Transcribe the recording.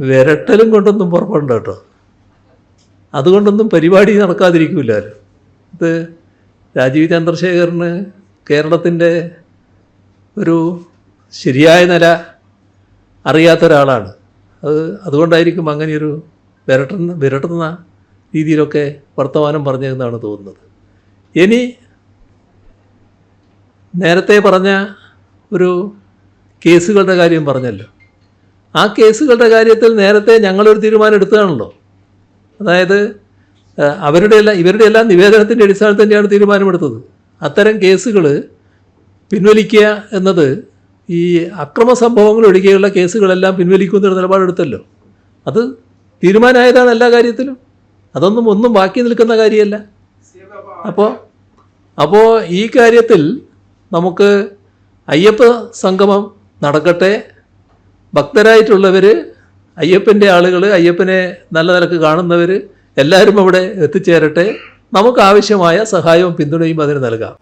വിരട്ടലും കൊണ്ടൊന്നും പുറപ്പെടണ്ട കേട്ടോ. അതുകൊണ്ടൊന്നും പരിപാടി നടക്കാതിരിക്കില്ലാരും ഇത് രാജീവ് ചന്ദ്രശേഖരന് കേരളത്തിന്റെ ഒരു ശരിയായ നില അറിയാത്ത ഒരാളാണ്. അത് അതുകൊണ്ടായിരിക്കും അങ്ങനെയൊരു വിരട്ടുന്ന വിരട്ടുന്ന രീതിയിലൊക്കെ വർത്തമാനം പറഞ്ഞതെന്നാണ് തോന്നുന്നത്. ഇനി നേരത്തെ പറഞ്ഞ ഒരു കേസുകളുടെ കാര്യം പറഞ്ഞല്ലോ. ആ കേസുകളുടെ കാര്യത്തിൽ നേരത്തെ ഞങ്ങളൊരു തീരുമാനം എടുത്തതാണല്ലോ. അതായത് അവരുടെ എല്ലാം ഇവരുടെ എല്ലാം നിവേദനത്തിന്റെ അടിസ്ഥാനത്തിൽ തന്നെയാണ് തീരുമാനമെടുത്തത്. അത്തരം കേസുകൾ പിൻവലിക്കുക എന്നത് ഈ അക്രമ സംഭവങ്ങൾ ഒഴികെയുള്ള കേസുകളെല്ലാം പിൻവലിക്കുന്ന ഒരു നിലപാടെടുത്തല്ലോ. അത് തീരുമാനമായതാണ് എല്ലാ കാര്യത്തിലും. അതൊന്നും ഒന്നും ബാക്കി നിൽക്കുന്ന കാര്യമല്ല. അപ്പോൾ അപ്പോൾ ഈ കാര്യത്തിൽ നമുക്ക് അയ്യപ്പ സംഗമം നടക്കട്ടെ ഭക്തരായിട്ടുള്ളവർ അയ്യപ്പന്റെ ആളുകൾ അയ്യപ്പനെ നല്ല നിലയ്ക്ക് കാണുന്നവർ എല്ലാവരും അവിടെ എത്തിച്ചേരട്ടെ. നമുക്ക് ആവശ്യമായ സഹായവും പിന്തുണയും അതിന് നൽകാം.